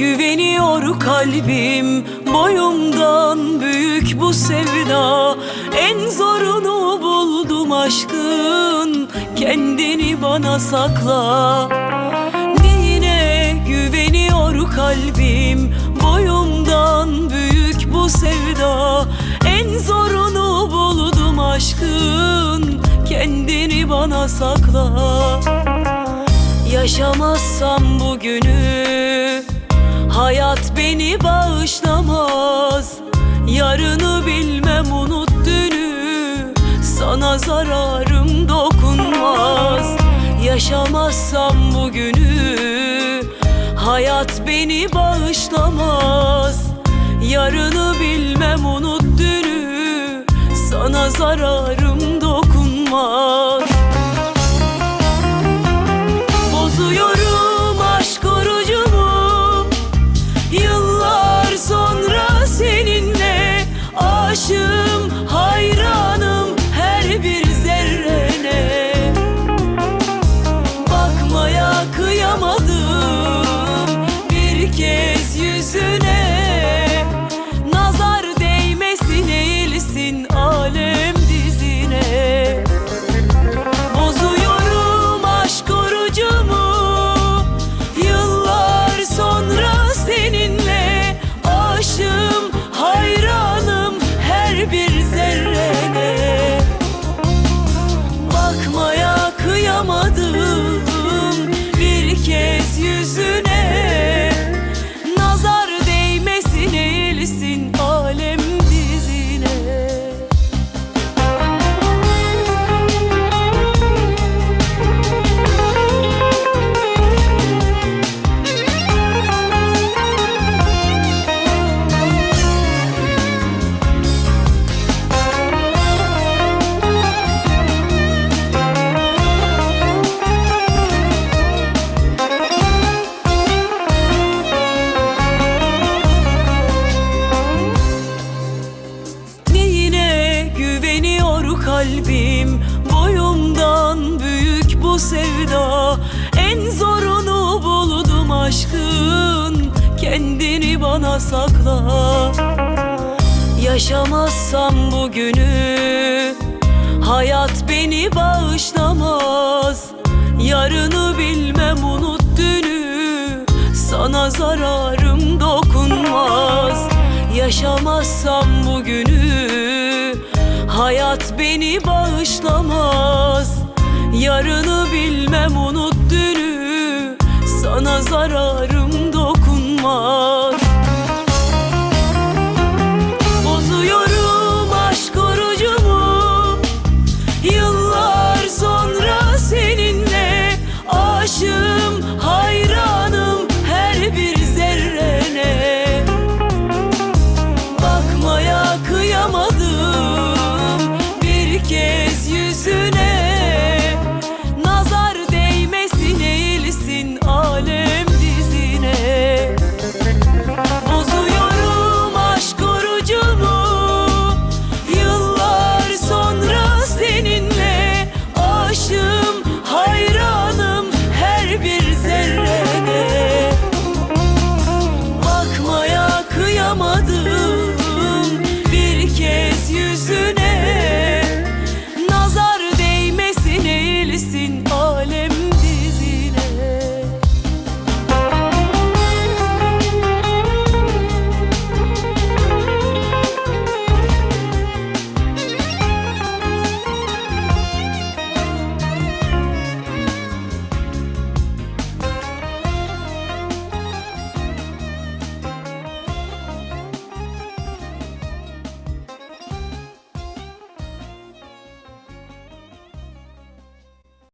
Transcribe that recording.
Dinlemiyor kalbim boyumdan büyük bu sevda. En zorunu buldum aşkın kendini bana sakla. Neyine güveniyor kalbim boyumdan büyük bu sevda. En zorunu buldum aşkın kendini bana sakla. Yaşamazsam bugünü Hayat beni bağışlamaz. Yarını bilmem unut dünü. Sana zararım dokunmaz. Yaşamazsam bugünü. Hayat beni bağışlamaz. Yarını bilmem unut dünü. Sana zararım dokunmaz sevda. En zorunu buldum aşkın. Kendini bana sakla. Yaşamazsam bugünü Hayat beni bağışlamaz. Yarını bilmem unut dünü Sana zararım dokunmaz. Yaşamazsam bugünü Hayat beni bağışlamaz Yarını bilmem unut dünü. Sana zararım